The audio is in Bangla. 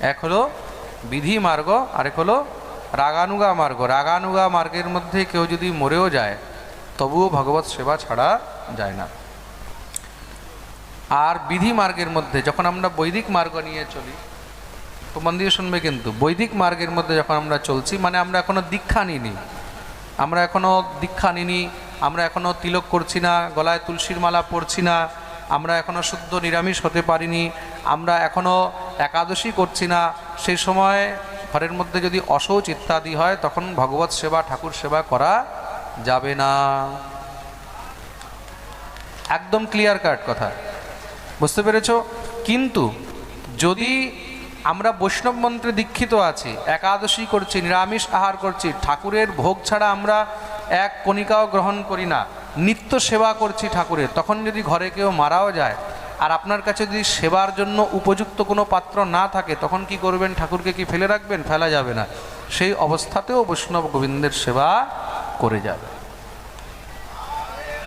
এক হলো বিধি মার্গ, আরেক হলো রাগানুগা মার্গ। রাগানুগা মার্গের মধ্যে কেউ যদি মরেও যায়, তবুও ভগবত সেবা ছাড়া যায় না। আর বিধি মার্গের মধ্যে যখন আমরা বৈদিক মার্গ নিয়ে চলি, তো মন দিয়ে শুনবে কিন্তু, বৈদিক মার্গের মধ্যে যখন আমরা চলছি মানে আমরা এখনও দীক্ষা নিইনি। আমরা এখনও দীক্ষা নিনি আমরা এখনও তিলক করছি না, গলায় তুলসীর মালা পরছি না, আমরা এখনও শুদ্ধ নিরামিষ হতে পারিনি, আমরা এখনও একাদশী করছি না সেই সময় ঘরের মধ্যে যদি অশৌচ ইত্যাদি হয়, তখন ভগবত সেবা, ঠাকুর সেবা করা যাবে না। একদম ক্লিয়ার কাট কথা। বুঝতে পেরেছ? কিন্তু যদি আমরা বৈষ্ণব মন্ত্রে দীক্ষিত আছি, একাদশী করছি, নিরামিষ আহার করছি, ঠাকুরের ভোগ ছাড়া আমরা এক কণিকাও গ্রহণ করি না, নিত্য সেবা করছি ঠাকুরের, তখন যদি ঘরে কেউ মারাও যায় আর আপনার কাছে যদি সেবার জন্য উপযুক্ত কোনো পাত্র না থাকে, তখন কি করবেন? ঠাকুরকে কি ফেলে রাখবেন? ফেলা যাবে না। সেই অবস্থাতেও বৈষ্ণব গোবিন্দের সেবা করে যাবে।